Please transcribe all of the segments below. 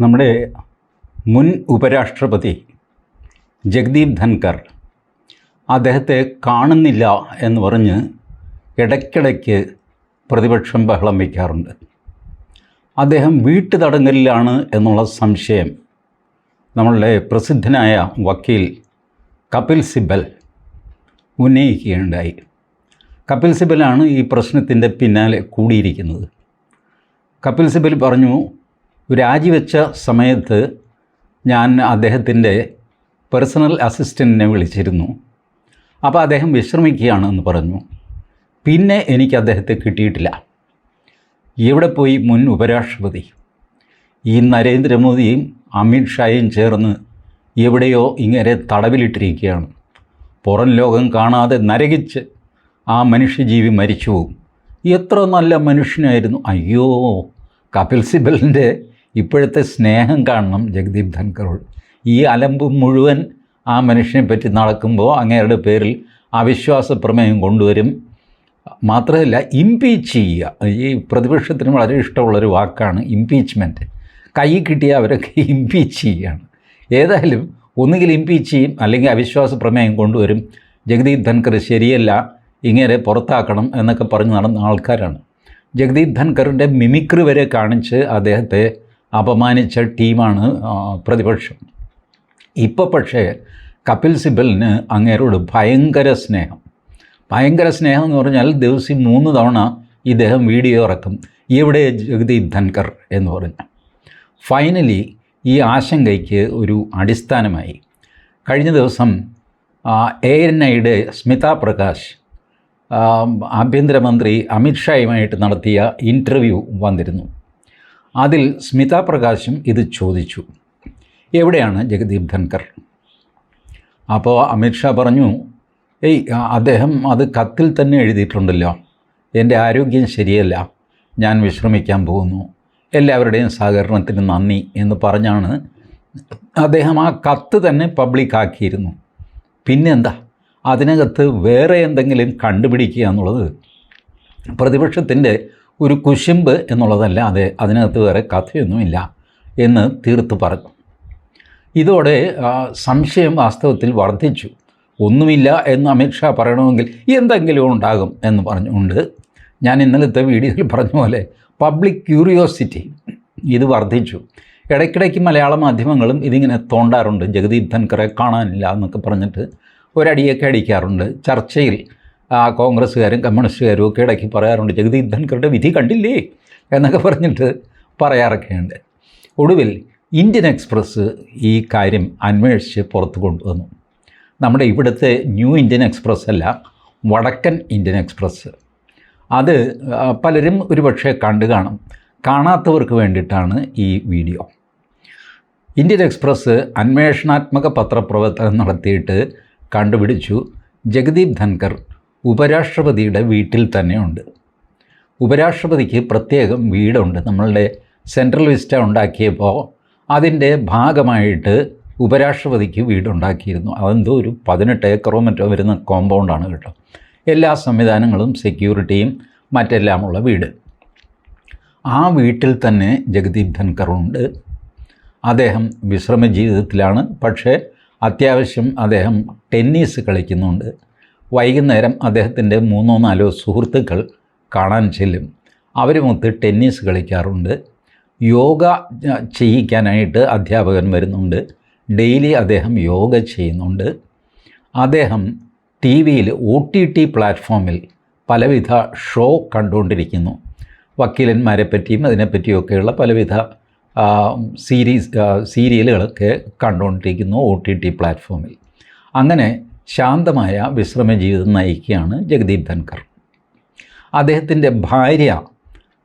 നമ്മുടെ മുൻ ഉപരാഷ്ട്രപതി ജഗദീപ് ധൻകർ അദ്ദേഹത്തെ കാണുന്നില്ല എന്ന് പറഞ്ഞ് ഇടയ്ക്കിടയ്ക്ക് പ്രതിപക്ഷം ബഹളം വയ്ക്കാറുണ്ട്. അദ്ദേഹം വീട്ടു തടങ്കലിലാണ് എന്നുള്ള സംശയം നമ്മളുടെ പ്രസിദ്ധനായ വക്കീൽ കപിൽ സിബൽ ഉന്നയിക്കുകയുണ്ടായി. കപിൽ സിബലാണ് ഈ പ്രശ്നത്തിന്റെ പിന്നാലെ കൂടിയിരിക്കുന്നത്. കപിൽ സിബൽ പറഞ്ഞു രാജിവെച്ച സമയത്ത് ഞാൻ അദ്ദേഹത്തിന്റെ പേഴ്സണൽ അസിസ്റ്റന്റിനെ വിളിച്ചിരുന്നു. അപ്പോൾ അദ്ദേഹം വിശ്രമിക്കുകയാണെന്ന് പറഞ്ഞു. പിന്നെ എനിക്ക് അദ്ദേഹത്തെ കിട്ടിയിട്ടില്ല. എവിടെ പോയി മുൻ ഉപരാഷ്ട്രപതി? ഈ നരേന്ദ്രമോദിയും അമിത്ഷായും ചേർന്ന് എവിടെയോ ഇങ്ങനെ തടവിലിട്ടിരിക്കുകയാണ്. പുറം ലോകം കാണാതെ നരകിച്ച് ആ മനുഷ്യജീവി മരിച്ചു പോകും എത്ര നല്ല മനുഷ്യനായിരുന്നു. അയ്യോ കപിൽ സിബലിന്റെ ഇപ്പോഴത്തെ സ്നേഹം കാണണം ജഗദീപ് ധൻകറോട് ഈ അലമ്പ് മുഴുവൻ ആ മനുഷ്യനെ പറ്റി നടക്കുമ്പോൾ അങ്ങേരുടെ പേരിൽ അവിശ്വാസ പ്രമേയം കൊണ്ടുവരും. മാത്രമല്ല ഇംപീച്ച് ചെയ്യുക. ഈ പ്രതിപക്ഷത്തിന് വളരെ ഇഷ്ടമുള്ളൊരു വാക്കാണ് ഇംപീച്ച്മെന്റ് കൈ കിട്ടിയ അവരൊക്കെ ഇംപീച്ച് ചെയ്യുകയാണ്. ഏതായാലും ഒന്നുകിൽ ഇംപീച്ച് ചെയ്യും അല്ലെങ്കിൽ അവിശ്വാസ പ്രമേയം കൊണ്ടുവരും. ജഗദീപ് ധൻകർ ശരിയല്ല ഇങ്ങനെ പുറത്താക്കണം എന്നൊക്കെ പറഞ്ഞ് നടന്ന ആൾക്കാരാണ്. ജഗദീപ് ധൻകറിന്റെ മിമിക്രി വരെ കാണിച്ച് അദ്ദേഹത്തെ അപമാനിച്ച ടീമാണ് പ്രതിപക്ഷം. ഇപ്പോൾ പക്ഷേ കപിൽ സിബലിന് അങ്ങേരോട് ഭയങ്കര സ്നേഹം. ഭയങ്കര സ്നേഹം എന്ന് പറഞ്ഞാൽ ദിവസം മൂന്ന് തവണ ഇദ്ദേഹം വീഡിയോ ഇറക്കും. ഇവിടെ ജഗദീപ് ധൻകർ എന്ന് പറഞ്ഞ. ഫൈനലി ഈ ആശങ്കയ്ക്ക് ഒരു അടിസ്ഥാനമായി. കഴിഞ്ഞ ദിവസം എ എൻ ഐയുടെ സ്മിത പ്രകാശ് ആഭ്യന്തരമന്ത്രി അമിത്ഷായുമായിട്ട് നടത്തിയ ഇന്റർവ്യൂ വന്നിരുന്നു. അതിൽ സ്മിത പ്രകാശും ഇത് ചോദിച്ചു. എവിടെയാണ് ജഗദീപ് ധൻകർ അപ്പോൾ അമിത്ഷാ പറഞ്ഞു ഏയ് അദ്ദേഹം അത് കത്തിൽ തന്നെ എഴുതിയിട്ടുണ്ടല്ലോ. എന്റെ ആരോഗ്യം ശരിയല്ല. ഞാൻ വിശ്രമിക്കാൻ പോകുന്നു. എല്ലാവരുടെയും സഹകരണത്തിന് നന്ദി എന്ന് പറഞ്ഞാണ് അദ്ദേഹം ആ കത്ത് തന്നെ പബ്ലിക്കാക്കിയിരുന്നു പിന്നെന്താ? അതിനകത്ത് വേറെ എന്തെങ്കിലും കണ്ടുപിടിക്കുക എന്നുള്ളത് പ്രതിപക്ഷത്തിന്റെ ഒരു കുശുമ്പ് എന്നുള്ളതല്ലാതെ അതിനകത്ത് വേറെ കഥയൊന്നുമില്ല എന്ന് തീർത്ത് പറഞ്ഞു. ഇതോടെ സംശയം വാസ്തവത്തിൽ വർദ്ധിച്ചു. ഒന്നുമില്ല എന്ന് അമിത്ഷാ പറയണമെങ്കിൽ എന്തെങ്കിലും ഉണ്ടാകും എന്ന് പറഞ്ഞുകൊണ്ട് ഞാൻ ഇന്നലത്തെ വീഡിയോയിൽ പറഞ്ഞ പോലെ പബ്ലിക് ക്യൂരിയോസിറ്റി ഇത് വർദ്ധിച്ചു. ഇടയ്ക്കിടയ്ക്ക് മലയാള മാധ്യമങ്ങളും ഇതിങ്ങനെ തോണ്ടാറുണ്ട്. ജഗദീപ് ധൻകറെ കാണാനില്ല എന്നൊക്കെ പറഞ്ഞിട്ട് ഒരടിയൊക്കെ അടിക്കാറുണ്ട്. ചർച്ചയിൽ കോൺഗ്രസ്സുകാരും കമ്മ്യൂണിസ്റ്റുകാരും ഒക്കെ ഇടയ്ക്ക് പറയാറുണ്ട് ജഗദീപ് ധൻകറുടെ വിധി കണ്ടില്ലേ? എന്നൊക്കെ പറഞ്ഞിട്ട് പറയാറൊക്കെയുണ്ട്. ഒടുവിൽ ഇന്ത്യൻ എക്സ്പ്രസ് ഈ കാര്യം അന്വേഷിച്ച് പുറത്തു കൊണ്ടുവന്നു. നമ്മുടെ ഇവിടുത്തെ ന്യൂ ഇന്ത്യൻ എക്സ്പ്രസ് അല്ല വടക്കൻ ഇന്ത്യൻ എക്സ്പ്രസ്. അത് പലരും ഒരുപക്ഷെ കണ്ടു കാണും. കാണാത്തവർക്ക് വേണ്ടിയിട്ടാണ് ഈ വീഡിയോ. ഇന്ത്യൻ എക്സ്പ്രസ് അന്വേഷണാത്മക പത്രപ്രവർത്തനം നടത്തിയിട്ട് കണ്ടുപിടിച്ചു ജഗദീപ് ധൻകർ ഉപരാഷ്ട്രപതിയുടെ വീട്ടിൽ തന്നെയുണ്ട് ഉപരാഷ്ട്രപതിക്ക് പ്രത്യേകം വീടുണ്ട്. നമ്മളുടെ സെൻട്രൽ വിസ്റ്റ ഉണ്ടാക്കിയപ്പോൾ അതിന്റെ ഭാഗമായിട്ട് ഉപരാഷ്ട്രപതിക്ക് വീടുണ്ടാക്കിയിരുന്നു. അതെന്തോ ഒരു പതിനെട്ട് ഏക്കറോ മറ്റോ വരുന്ന കോമ്പൗണ്ടാണ് കേട്ടോ. എല്ലാ സംവിധാനങ്ങളും സെക്യൂരിറ്റിയും മറ്റെല്ലാമുള്ള വീട്. ആ വീട്ടിൽ തന്നെ ജഗദീപ് ധൻകറുണ്ട് അദ്ദേഹം വിശ്രമ ജീവിതത്തിലാണ് പക്ഷേ അത്യാവശ്യം അദ്ദേഹം ടെന്നീസ് കളിക്കുന്നുണ്ട്. വൈകുന്നേരം അദ്ദേഹത്തിന്റെ മൂന്നോ നാലോ സുഹൃത്തുക്കൾ കാണാൻ ചെല്ലും. അവരുമൊത്ത് ടെന്നീസ് കളിക്കാറുണ്ട്. യോഗ ചെയ്യിക്കാനായിട്ട് അധ്യാപകൻ വരുന്നുണ്ട്. ഡെയിലി അദ്ദേഹം യോഗ ചെയ്യുന്നുണ്ട്. അദ്ദേഹം ടി വിയിൽ ഒ ടി ടി പ്ലാറ്റ്ഫോമിൽ പലവിധ ഷോ കണ്ടുകൊണ്ടിരിക്കുന്നു. വക്കീലന്മാരെ പറ്റിയും അതിനെപ്പറ്റിയൊക്കെയുള്ള പലവിധ സീരീസ് സീരിയലുകളൊക്കെ കണ്ടുകൊണ്ടിരിക്കുന്നു ഒ ടി ടി പ്ലാറ്റ്ഫോമിൽ. അങ്ങനെ ശാന്തമായ വിശ്രമ ജീവിതം നയിക്കുകയാണ് ജഗദീപ് ധൻകർ അദ്ദേഹത്തിന്റെ ഭാര്യ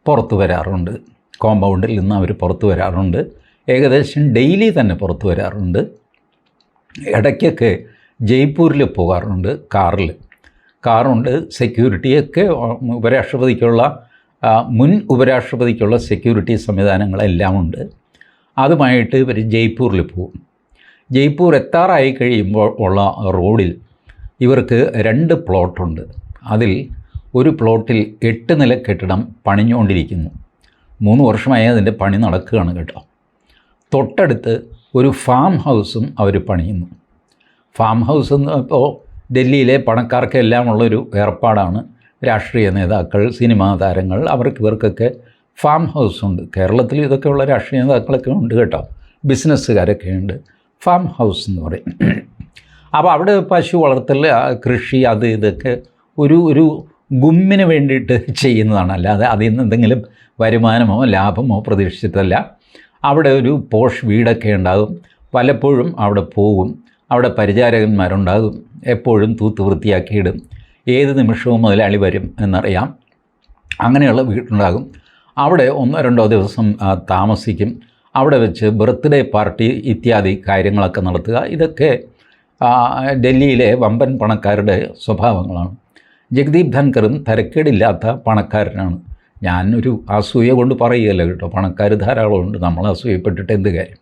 പുറത്തു വരാറുണ്ട്. കോമ്പൗണ്ടിൽ നിന്ന് അവർ പുറത്തു വരാറുണ്ട്. ഏകദേശം ഡെയിലി തന്നെ പുറത്തു വരാറുണ്ട്. ഇടയ്ക്കൊക്കെ ജയ്പൂരിൽ പോകാറുണ്ട് കാറിൽ. കാറുണ്ട് സെക്യൂരിറ്റിയൊക്കെ ഉപരാഷ്ട്രപതിക്കുള്ള മുൻ ഉപരാഷ്ട്രപതിക്കുള്ള സെക്യൂരിറ്റി സംവിധാനങ്ങളെല്ലാം ഉണ്ട്. അതുമായിട്ട് ഇവർ ജയ്പൂരിൽ പോകും. ജയ്പൂർ എത്താറായി കഴിയുമ്പോൾ ഉള്ള റോഡിൽ ഇവർക്ക് രണ്ട് പ്ലോട്ടുണ്ട്. അതിൽ ഒരു പ്ലോട്ടിൽ എട്ട് നില കെട്ടിടം പണിഞ്ഞുകൊണ്ടിരിക്കുന്നു. മൂന്ന് വർഷമായി അതിന്റെ പണി നടക്കുകയാണ് കേട്ടോ. തൊട്ടടുത്ത് ഒരു ഫാം ഹൗസും അവർ പണിയുന്നു. ഫാം ഹൗസ് എന്ന് ഇപ്പോൾ ഡൽഹിയിലെ പണക്കാർക്കെല്ലാം ഉള്ളൊരു ഏർപ്പാടാണ്. രാഷ്ട്രീയ നേതാക്കൾ സിനിമാ താരങ്ങൾ അവർക്ക് ഇവർക്കൊക്കെ ഫാം ഹൗസ് ഉണ്ട്. കേരളത്തിൽ ഇതൊക്കെയുള്ള രാഷ്ട്രീയ നേതാക്കളൊക്കെ ഉണ്ട് കേട്ടോ. ബിസിനസ്സുകാരൊക്കെ ഉണ്ട്. ഫാം ഹൗസ് എന്ന് പറയും. അപ്പോൾ അവിടെ പശു വളർത്തൽ കൃഷി അത് ഇതൊക്കെ ഒരു ഒരു ഗുമ്മിന് വേണ്ടിയിട്ട് ചെയ്യുന്നതാണ്. അല്ലാതെ അതിൽ നിന്ന് എന്തെങ്കിലും വരുമാനമോ ലാഭമോ പ്രതീക്ഷിച്ചിട്ടല്ല. അവിടെ ഒരു പോഷ് വീടൊക്കെ ഉണ്ടാകും. പലപ്പോഴും അവിടെ പോകും. അവിടെ പരിചാരകന്മാരുണ്ടാകും. എപ്പോഴും തൂത്ത് വൃത്തിയാക്കിയിടും. ഏത് നിമിഷവും മുതലാളി വരും എന്നറിയാം. അങ്ങനെയുള്ള വീടുണ്ടാകും. അവിടെ ഒന്നോ രണ്ടോ ദിവസം താമസിക്കും. അവിടെ വെച്ച് ബർത്ത്ഡേ പാർട്ടി ഇത്യാദി കാര്യങ്ങളൊക്കെ നടത്തുക. ഇതൊക്കെ ഡൽഹിയിലെ വമ്പൻ പണക്കാരുടെ സ്വഭാവങ്ങളാണ്. ജഗദീപ് ധൻകറും തരക്കേടില്ലാത്ത പണക്കാരനാണ്. ഞാനൊരു അസൂയ കൊണ്ട് പറയുകയല്ല കേട്ടോ. പണക്കാർ ധാരാളമുണ്ട് നമ്മൾ അസൂയപ്പെട്ടിട്ട് എന്ത് കാര്യം?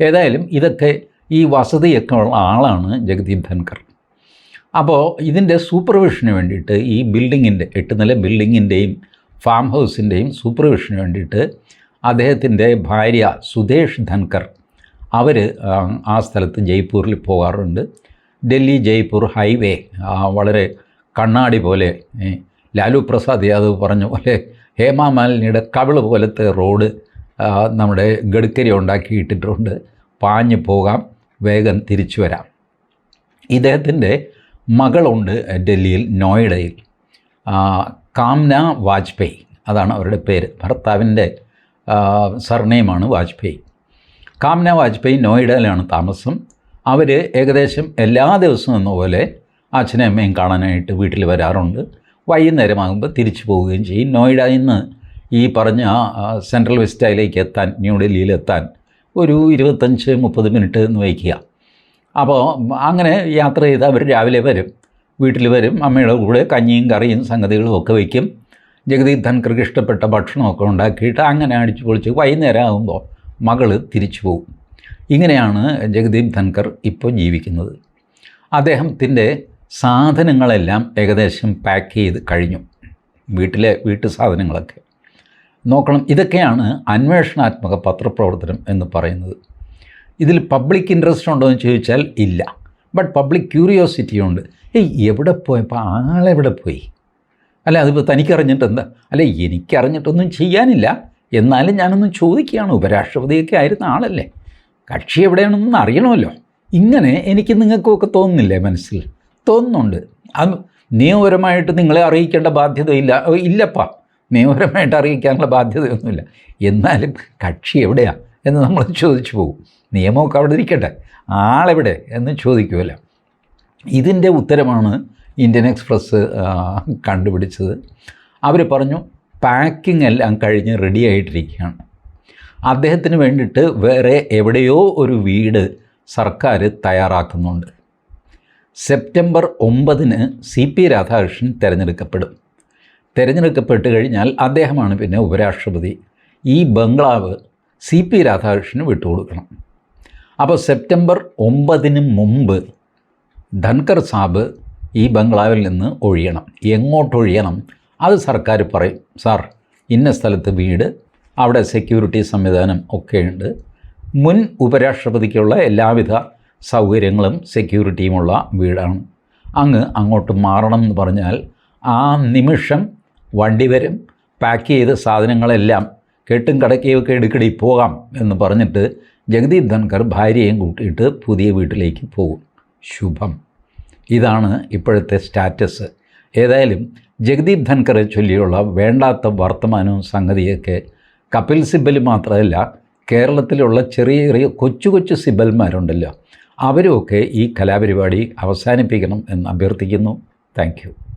ഏതായാലും ഇതൊക്കെ ഈ വസതിയൊക്കെ ഉള്ള ആളാണ് ജഗദീപ് ധൻകർ അപ്പോൾ ഇതിന്റെ സൂപ്പർവിഷന് വേണ്ടിയിട്ട് ഈ ബിൽഡിങ്ങിന്റെ എട്ട് നില ബിൽഡിങ്ങിന്റെയും ഫാം ഹൗസിന്റെയും സൂപ്പർവിഷന് വേണ്ടിയിട്ട് അദ്ദേഹത്തിന്റെ ഭാര്യ സുധേഷ് ധൻകർ. അവർ ആ സ്ഥലത്ത് ജയ്പൂരിൽ പോകാറുണ്ട്. ഡൽഹി ജയ്പൂർ ഹൈവേ വളരെ കണ്ണാടി പോലെ ലാലു പ്രസാദ് യാദവ് പറഞ്ഞ പോലെ ഹേമാമാലിനിയുടെ കവിൾ പോലത്തെ റോഡ് നമ്മുടെ ഗഡ്കരി ഉണ്ടാക്കിയിട്ടിട്ടുണ്ട്. പാഞ്ഞു പോകാം വേഗം തിരിച്ചു വരാം. ഇദ്ദേഹത്തിന്റെ മകളുണ്ട് ഡൽഹിയിൽ നോയിഡയിൽ. കാംന വാജ്പേയി അതാണ് അവരുടെ പേര്. ഭർത്താവിന്റെ സർനെയിമാണ് വാജ്പേയി. കാംന വാജ്പേയി നോയിഡയിലാണ് താമസം. അവർ ഏകദേശം എല്ലാ ദിവസവും എന്ന പോലെ അച്ഛനെയും അമ്മയും കാണാനായിട്ട് വീട്ടിൽ വരാറുണ്ട്. വൈകുന്നേരമാകുമ്പോൾ തിരിച്ചു പോവുകയും ചെയ്യും. നോയിഡയിൽ നിന്ന് ഈ പറഞ്ഞ സെൻട്രൽ വെസ്റ്റയിലേക്ക് എത്താൻ ന്യൂഡൽഹിയിൽ എത്താൻ ഒരു ഇരുപത്തഞ്ച് മുപ്പത് മിനിറ്റ് എന്ന് വയ്ക്കുക അപ്പോൾ അങ്ങനെ യാത്ര ചെയ്ത് അവർ രാവിലെ വരും. വീട്ടിൽ വരും. അമ്മയുടെ കൂടെ കഞ്ഞിയും കറിയും സംഗതികളും ഒക്കെ വയ്ക്കും. ജഗദീപ് ധൻകർക്ക് ഇഷ്ടപ്പെട്ട ഭക്ഷണമൊക്കെ ഉണ്ടാക്കിയിട്ട് അങ്ങനെ അടിച്ചു പൊളിച്ച് വൈകുന്നേരം ആകുമ്പോൾ മകൾ തിരിച്ചു പോകും. ഇങ്ങനെയാണ് ജഗദീപ് ധൻകർ ഇപ്പോൾ ജീവിക്കുന്നത്. അദ്ദേഹത്തിന്റെ സാധനങ്ങളെല്ലാം ഏകദേശം പാക്ക് ചെയ്ത് കഴിഞ്ഞു. വീട്ടിലെ വീട്ടു സാധനങ്ങളൊക്കെ. നോക്കണം ഇതൊക്കെയാണ് അന്വേഷണാത്മക പത്രപ്രവർത്തനം എന്ന് പറയുന്നത്. ഇതിൽ പബ്ലിക് ഇൻട്രസ്റ്റ് ഉണ്ടോ എന്ന് ചോദിച്ചാൽ ഇല്ല. ബട്ട് പബ്ലിക് ക്യൂരിയോസിറ്റി ഉണ്ട്. ഏയ് എവിടെ പോയപ്പോൾ ആളെവിടെ പോയി? അല്ല അതിപ്പോൾ തനിക്കറിഞ്ഞിട്ട് എന്താ അല്ല എനിക്കറിഞ്ഞിട്ടൊന്നും ചെയ്യാനില്ല. എന്നാലും ഞാനൊന്നും ചോദിക്കുകയാണ്. ഉപരാഷ്ട്രപതിയൊക്കെ ആയിരുന്ന ആളല്ലേ. കക്ഷി എവിടെയാണെന്നൊന്നും അറിയണമല്ലോ. ഇങ്ങനെ എനിക്ക് നിങ്ങൾക്കൊക്കെ തോന്നുന്നില്ലേ മനസ്സിൽ? തോന്നുന്നുണ്ട്. അത് നിയമപരമായിട്ട് നിങ്ങളെ അറിയിക്കേണ്ട ബാധ്യതയില്ല. ഇല്ലപ്പാ. നിയമപരമായിട്ട് അറിയിക്കാനുള്ള ബാധ്യതയൊന്നുമില്ല. എന്നാലും കക്ഷി എവിടെയാണ് എന്ന് നമ്മൾ ചോദിച്ചു പോകും. നിയമമൊക്കെ അവിടെ ഇരിക്കട്ടെ. ആളെവിടെ എന്ന് ചോദിക്കുമല്ലോ. ഇതിന്റെ ഉത്തരമാണ് ഇന്ത്യൻ എക്സ്പ്രസ് കണ്ടുപിടിച്ചത്. അവർ പറഞ്ഞു പാക്കിംഗ് എല്ലാം കഴിഞ്ഞ് റെഡി ആയിട്ടിരിക്കുകയാണ്. അദ്ദേഹത്തിന് വേണ്ടിയിട്ട് വേറെ എവിടെയോ ഒരു വീട് സർക്കാർ തയ്യാറാക്കുന്നുണ്ട്. സെപ്റ്റംബർ ഒമ്പതിന് സി പി രാധാകൃഷ്ണൻ തിരഞ്ഞെടുക്കപ്പെടും. തിരഞ്ഞെടുക്കപ്പെട്ട് കഴിഞ്ഞാൽ അദ്ദേഹമാണ് പിന്നെ ഉപരാഷ്ട്രപതി. ഈ ബംഗ്ലാവ് സി പി രാധാകൃഷ്ണന് വിട്ടുകൊടുക്കണം. അപ്പോൾ സെപ്റ്റംബർ ഒമ്പതിന് മുമ്പ് ധൻകർ സാബ് ഈ ബംഗ്ലാവിൽ നിന്ന് ഒഴിയണം. എങ്ങോട്ടൊഴിയണം? അത് സർക്കാർ പറയും. സാർ ഇന്ന സ്ഥലത്ത് വീട് അവിടെ സെക്യൂരിറ്റി സംവിധാനം ഒക്കെയുണ്ട് മുൻ ഉപരാഷ്ട്രപതിക്കുള്ള എല്ലാവിധ സൗകര്യങ്ങളും സെക്യൂരിറ്റിയുമുള്ള വീടാണ്. അങ്ങ് അങ്ങോട്ട് മാറണം എന്ന് പറഞ്ഞാൽ ആ നിമിഷം വണ്ടി വരും. പാക്ക് ചെയ്ത സാധനങ്ങളെല്ലാം കെട്ടും കടക്കുകയൊക്കെ എടുക്കടി പോകാം എന്ന് പറഞ്ഞിട്ട് ജഗദീപ് ധൻകർ ഭാര്യയെയും കൂട്ടിയിട്ട് പുതിയ വീട്ടിലേക്ക് പോകും. ശുഭം. ഇതാണ് ഇപ്പോഴത്തെ സ്റ്റാറ്റസ്. ഏതായാലും ജഗദീപ് ധൻഖറെ ചൊല്ലിയുള്ള വേണ്ടാത്ത വർത്തമാനവും സംഗതിയൊക്കെ കപിൽ സിബൽ മാത്രമല്ല കേരളത്തിലുള്ള ചെറിയ ചെറിയ കൊച്ചു കൊച്ചു സിബൽമാരുണ്ടല്ലോ. അവരുമൊക്കെ ഈ കലാപരിപാടി അവസാനിപ്പിക്കണം എന്ന് അഭ്യർത്ഥിക്കുന്നു. താങ്ക്